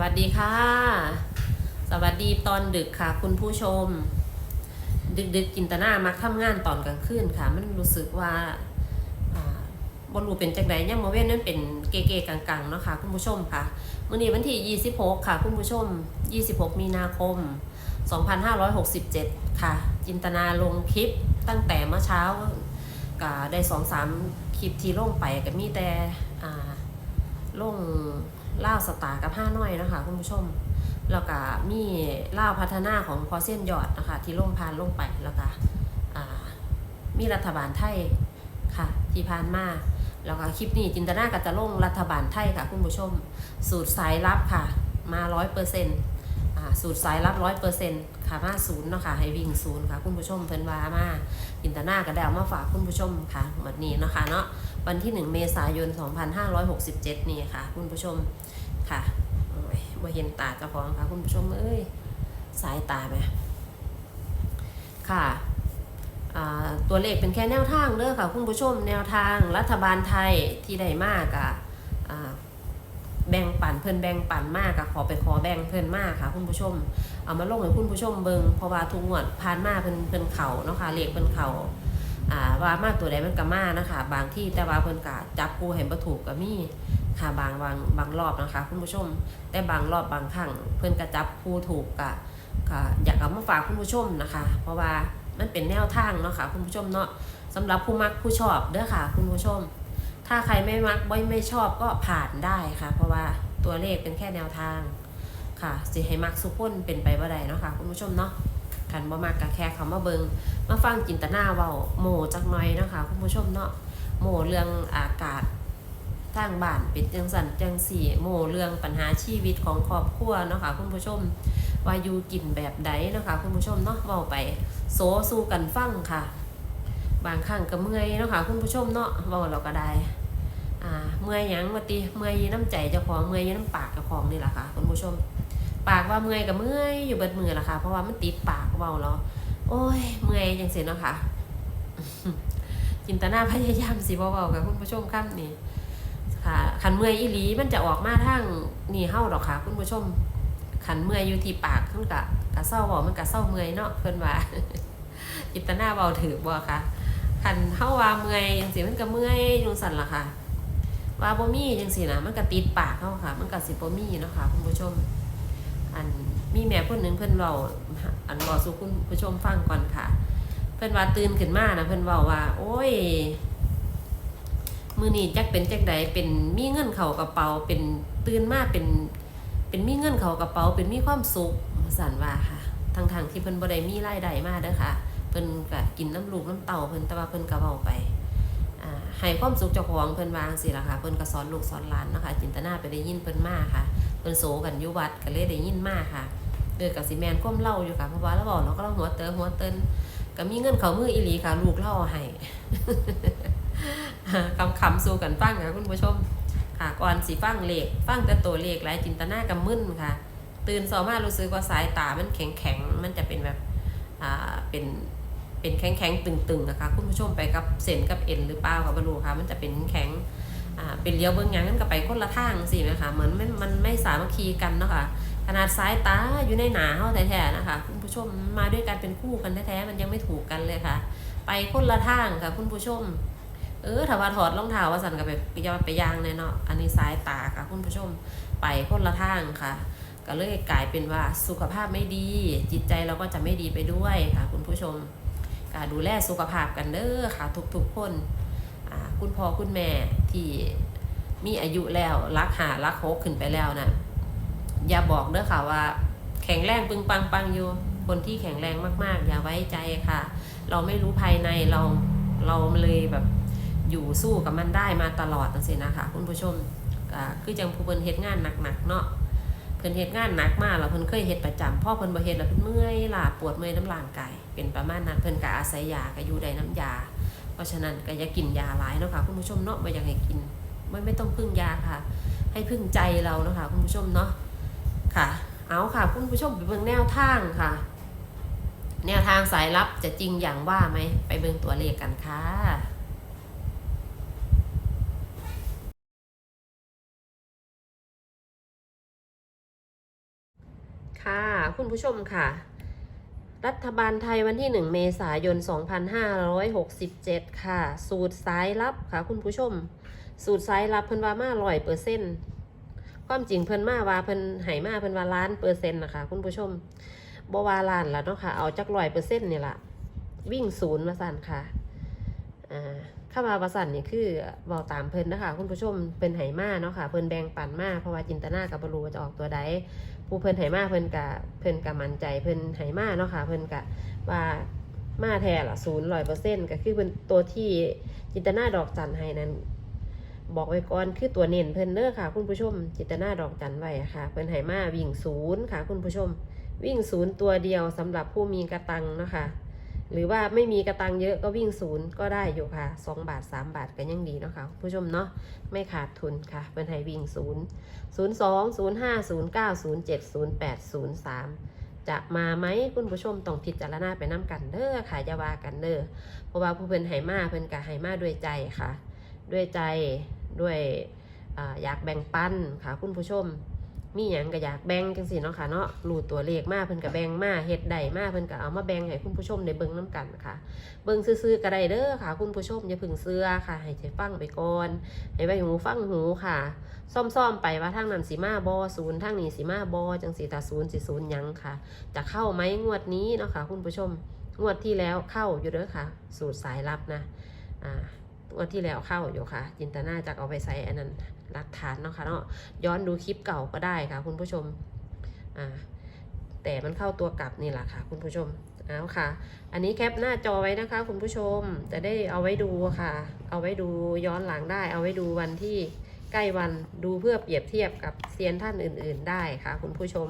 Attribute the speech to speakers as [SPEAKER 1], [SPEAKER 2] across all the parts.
[SPEAKER 1] วัสดีค่ะ สวัสดีตอนดึกค่ะ คุณผู้ชม ดึกดึกๆกินตนามักทำงานตอนกลางคืนค่ะ มันรู้สึกว่าบอ่าบรูเป็นจังไดยังมาเว้นนั่นเป็นเกๆกังๆเนาะค่ะคุณผู้ชมค่ะมื้อนี้วันที่ 26 ค่ะคุณผู้ชม 26 มีนาคม 2567 ค่ะ จินตนาลงคลิปตั้งแต่เมื่อเช้าก็ได้สองสามคลิปที่ลงไปก็มีแต่อ่าลง ล่าสตาร์กับห้าน้อยนะคะคุณผู้ชม แล้วก็มีล่าพัฒนาของพอเส้นยอดนะคะ ที่ล่มพานลงไปแล้วก็มีรัฐบาลไทยค่ะ ที่พานมาแล้วก็คลิปนี้จินตนาก็จะลงรัฐบาลไทยค่ะ คุณผู้ชม สูตรสายลับค่ะ มาร้อยเปอร์เซ็นต์ สูตรสายลับร้อยเปอร์เซ็นต์ค่ะมาศูนย์เนาะค่ะให้วิ่งศูนย์ค่ะ คุณผู้ชมเพิ่นว่ามาจินตนาก็ได้เอามาฝากคุณผู้ชมค่ะวันนี้เนาะคะเนาะวันที่1เมษายน2567นี่ค่ะ คุณผู้ชมค่ะว่าเห็นตาเจ้าของค่ะ คุณผู้ชมเอ้ยสายตาไหมค่ะตัวเลขเป็นแค่แนวทางเด้อค่ะ คุณผู้ชมแนวทางรัฐบาลไทยที่ได้มากอะอ่า แบ่งปันเพิ่นแบ่งปันมากอะขอไปขอแบ่งเพิ่นมากค่ะคุณผู้ชม เอามาลงให้คุณผู้ชมเบิงเพราะว่าทุกงวดผ่านมาเพิ่นเพิ่นเข่าเนาะค่ะเลขเพิ่นเข่าอ่าว่ามาตัวใดมันก็มานะคะ บางที่แต่ว่าเพิ่นก็จับกูเห็นบ่ถูกก็มีค่ะบางบางบางรอบนะคะ คุณผู้ชม แต่บางรอบบางครั้งเพิ่นก็จับกูถูกก็ก็อยากเอามาฝากคุณผู้ชมนะคะ เพราะว่ามันเป็นแนวทางเนาะค่ะคุณผู้ชมเนาะสำหรับผู้มักผู้ชอบเด้อค่ะ คุณผู้ชม ถ้าใครไม่มักไม่ไม่ชอบก็ผ่านได้ค่ะ เพราะว่าตัวเลขเป็นแค่แนวทางค่ะสิให้มักสุขคนเป็นไปบ่ได้เนาะค่ะคุณผู้ชมเนาะคันบ่มักก็แค่เขามาเบิงมาฟังจินตนาเว้าโมจักหน่อยนะคะคุณผู้ชมเนาะโมเรื่องอากาศทางบ้านเป็นจังสันจังสี่โมเรื่องปัญหาชีวิตของครอบครัวเนาะค่ะคุณผู้ชมว่าอยู่กินแบบใดเนาะค่ะคุณผู้ชมเนาะเว้าไปโซสู้กันฟังค่ะ บางครั้งก็เมื่อยเนาะค่ะคุณผู้ชมเนาะเว้าเราก็ได้อ่าเมื่อยหยังมาติเมื่อยน้ำใจเจ้าของเมื่อยน้ำปากเจ้าของนี่แหละค่ะคุณผู้ชม ปากว่าเมื่อยกับเมื่อยอยู่เบิดมือละค่ะ เพราะว่ามันติดปากเว้าแล้วโอ้ย เมื่อยจังสิเนาะค่ะจินตนาพยายามสิเบาๆกับคุณผู้ชมครับนี่ค่ะขันเมื่อยอีหลีมันจะออกมาทางนี่เฮาดอกค่ะ คุณผู้ชมขันเมื่อยอยู่ที่ปากมันกะกะเศร้าบอกมันกะเศร้าเมื่อยเนาะเพิ่อนว่าจินตนาเบาถือบ่ค่ะ ขันเฮาว่าเมื่อยจังสิมันก็เมื่อยจังสันล่ะค่ะ ว่าบ่มีจังสินะมันก็ติดปากเฮาค่ะ มันก็สิบ่มีเนาะค่ะคุณผู้ชม อันมีแม่คนหนึ่งเพิ่อนเว้าอันบอกสู่คุณผู้ชมฟังก่อนค่ะ เพิ่อนว่าตื่นขึ้นมานะเพิ่อนเว้าว่า โอ้ยมือนี้จักเป็นจักใดเป็นมีเงินเข้ากระเป๋าเป็นตื่นมาเป็นเป็นมีเงินเข้ากระเป๋าเป็นมีความสุขสันว่าค่ะทางทางที่เพิ่นบ่ได้มีรายได้มาเด้อค่ะ พิ่นก็กินน้ำลูกน้ำเต่าเพิ่นแต่ว่าเพิ่นก็เว้าไปอ่าให้ความสุขเจ้าของเพิ่นวางสิล่ะค่ะ เพิ่นก็สอนลูกสอนหลานเนาะคะจินตนาไปได้ยินเพิ่นมาค่ะ เพิ่นโซกันอยู่วัดก็เลยได้ยินมาค่ะเออกับสิแมนก้มเล่าอยู่ค่ะเพราะว่าแล้วบอกเราก็เราหัวเติมหัวเตินก็มีเงินเขามืออีหลีค่ะ ลูกเล่าให้คำคำสู้กันฟังค่ะคุณผู้ชม ค่ะก่อนสิฟังเลขฟังแต่ตัวเลขหลายจินตนากับมึนค่ะ ตื่นสอมารู้สึกว่าสายตามันแข็งแข็งมันจะเป็นแบบอ่าเป็น เป็นแข็งแข็งๆตึงๆนะคะคุณผู้ชมไปกับเส้นกับเอ็นหรือเปล่าค่ะบรูค่ะมันจะเป็นแข็งอ่าเป็นเลี้ยวเบื้องหยังมันก็ไปคนละทางสินะคะเหมือนมันมันไม่สามัคคีกันเนาะค่ะขนาดสายตาอยู่ในหนาเฮาแท้ๆนะคะคุณผู้ชมมาด้วยกันเป็นคู่กันแท้ๆมันยังไม่ถูกกันเลยค่ะ ไปคนละทางค่ะคุณผู้ชม เออถ้าว่าถอดรองเท้าว่าสันกับไปไปยาไปยางเลยเนาะอันนี้สายตาค่ะคุณผู้ชมไปคนละทางค่ะ ก็เลยกลายเป็นว่าสุขภาพไม่ดี จิตใจเราก็จะไม่ดีไปด้วยค่ะ คุณผู้ชม ดูแลสุขภาพกันเด้อค่ะทุกๆคนคุณพ่อคุณแม่ที่มีอายุแล้วรักหารักโคกขึ้นไปแล้วนะอย่าบอกเด้อค่ะว่า แข็งแรงปึงปังปังอยู่คนที่แข็งแรงมากๆ อย่าไว้ใจค่ะ เราไม่รู้ภายในเราเราเลยแบบอยู่สู้กับมันได้มาตลอดนั่นสินะคะคุณผู้ชมคือจังผู้เพิ่นเฮ็ดงานหนักๆเนาะ พิ่นเฮ็ดงานหนักมากแล้วเพิ่นเคยเฮ็ดประจำพ่อเพิ่นบ่เฮ็ดแล้วเพิ่นเมื่อยล้าปวดเมื่อยน้ำร่างกายเป็นประมาณนั้นเพิ่นก็อาศัยยาก็อยู่ได้น้ำยา เพราะฉะนั้นก็อย่ากินยาหลายเนาะค่ะคุณผู้ชมเนาะบ่อยากให้กินไม่ไม่ต้องพึ่งยาค่ะ ให้พึ่งใจเราเนาะค่ะคุณผู้ชมเนาะค่ะ เอาค่ะคุณผู้ชมไปเบิ่งแนวทางค่ะ แนวทางสายลับจะจริงอย่างว่าไหมไปเบิ่งตัวเลขกันค่ะ ค่ะ คุณผู้ชมค่ะ รัฐบาลไทยวันที่ 1 เมษายน 2567 ค่ะ สูตรสายลับค่ะ คุณผู้ชม สูตรสายลับเพิ่นว่ามาร้อยเปอร์เซ็นต์ความจริงเพิ่นมาว่าเพิ่นให้มาเพิ่นว่าล้านเปอร์เซ็นต์นะคะ คุณผู้ชมบว่าล้านและเนาะค่ะ เอาจักร้อยเปอร์เซ็นต์นี่ล่ะวิ่งศูนย์มาสั่นค่ะอ่าข้ามาประสันนี่คือเบาตามเพิ่นนะคะคุณผู้ชมเพิ่นไหมาเนาะค่ะเพิ่นแบ่งปันมาเพราะว่าจินตนากับบรูจะออกตัวใด ผู้เพิ่นไหมาเพิ่นกะเพิ่นกะมั่นใจเพิ่นไหมาเนาะค่ะเพิ่นกะว่ามาแท้ละศูนย์ร้อยเปอร์เซ็นต์ก็คือเป็นตัวที่จินตนาดอกจันให้นั้น บอกไว้ก่อนคือตัวเน้นเพิ่นเด้อค่ะ คุณผู้ชม จินตนาดอกจันไว้ค่ะ เพิ่นไหมาวิ่งศูนย์ค่ะ คุณผู้ชม วิ่งศูนย์ตัวเดียวสำหรับผู้มีกระตังเนาะค่ะ หรือว่าไม่มีกระตังเยอะก็วิ่งศูนย์ก็ได้อยู่ค่ะสองบาทสามบาทก็ยังดีเนาะค่ะผู้ชมเนาะไม่ขาดทุนค่ะเป็นให้วิ่งศูนย์ศูนย์สองศูนย์ห้าศูนย์เก้าศูนย์เจ็ดศูนย์แปดศูนย์สามจะมาไหมคุณผู้ชมต้องพิจารณาไปน้กันเด้อค่ะอย่าว่ากันเด้อเพราะว่าผู้เพิ่นไหมาเพิ่นกะไหมาด้วยใจค่ะ ด้วยใจด้วยออยากแบ่งปันค่ะคุณผู้ชม มีหยังก็อยากแบ่งจังซี่เนาะค่ะเนาะรูตัวเลขมาเพิ่นก็แบ่งมาเฮ็ดได้มาเพิ่นก็เอามาแบ่งให้คุณผู้ชมได้เบิ่งนํกันค่ะเบิ่งซื่อๆก็ได้เด้อค่ะ คุณผู้ชมอย่าพึ่งเสื้อค่ะ ให้ใจฟังไปก่อนให้ไว้หูฟังหูค่ะ ซ่อมๆไปว่าทางนั้นสิมาบ่ศูนย์ทางนี้สิมาบ่จังสิตาศูนย์สิศูนย์ยังค่ะ จะเข้าไหมงวดนี้เนาะค่ะ คุณผู้ชมงวดที่แล้วเข้าอยู่เด้อค่ะ สูตรสายลับนะอ่า งวดที่แล้วเข้าอยู่ค่ะ จินตนาจากเอาไปใส่อันนั้นหลักฐานเนาะค่ะเนาะย้อนดูคลิปเก่าก็ได้ค่ะ คุณผู้ชมอ่าแต่มันเข้าตัวกลับนี่แหละค่ะ คุณผู้ชมเอาค่ะ อันนี้แคปหน้าจอไว้นะคะ คุณผู้ชมจะได้เอาไว้ดูค่ะ เอาไว้ดูย้อนหลังได้ เอาไว้ดูวันที่ใกล้วันดูเพื่อเปรียบเทียบกับเซียนท่านอื่น ๆ ได้ค่ะ คุณผู้ชม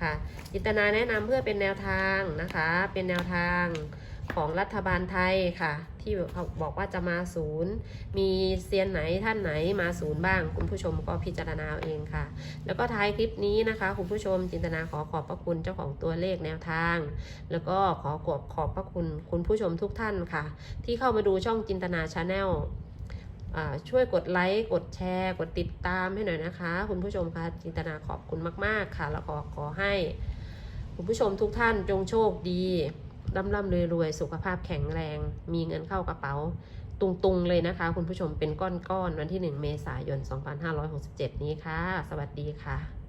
[SPEAKER 1] ค่ะจิตนาแนะนำเพื่อเป็นแนวทางนะคะ เป็นแนวทาง ของรัฐบาลไทยค่ะ ที่เขาบอกว่าจะมาศูนย์ มีเซียนไหนท่านไหนมาศูนย์บ้าง คุณผู้ชมก็พิจารณาเอาเองค่ะ แล้วก็ท้ายคลิปนี้นะคะ คุณผู้ชมจินตนาขอขอบพระคุณเจ้าของตัวเลขแนวทาง แล้วก็ขอขอบขอบพระคุณคุณผู้ชมทุกท่านค่ะ ที่เข้ามาดูช่องจินตนาชาแนลช่วยกดไลค์กดแชร์ กดติดตามให้หน่อยนะคะ คุณผู้ชมคะจินตนาขอบคุณมาก ๆ ค่ะ แล้วขอขอให้ คุณผู้ชมทุกท่านจงโชคดี ร่ำร่ำรวยรวยๆสุขภาพแข็งแรง มีเงินเข้ากระเป๋า ตุงๆเลยนะคะ คุณผู้ชมเป็นก้อนๆวันที่ 1 เมษายน 2567 นี้ค่ะ สวัสดีค่ะ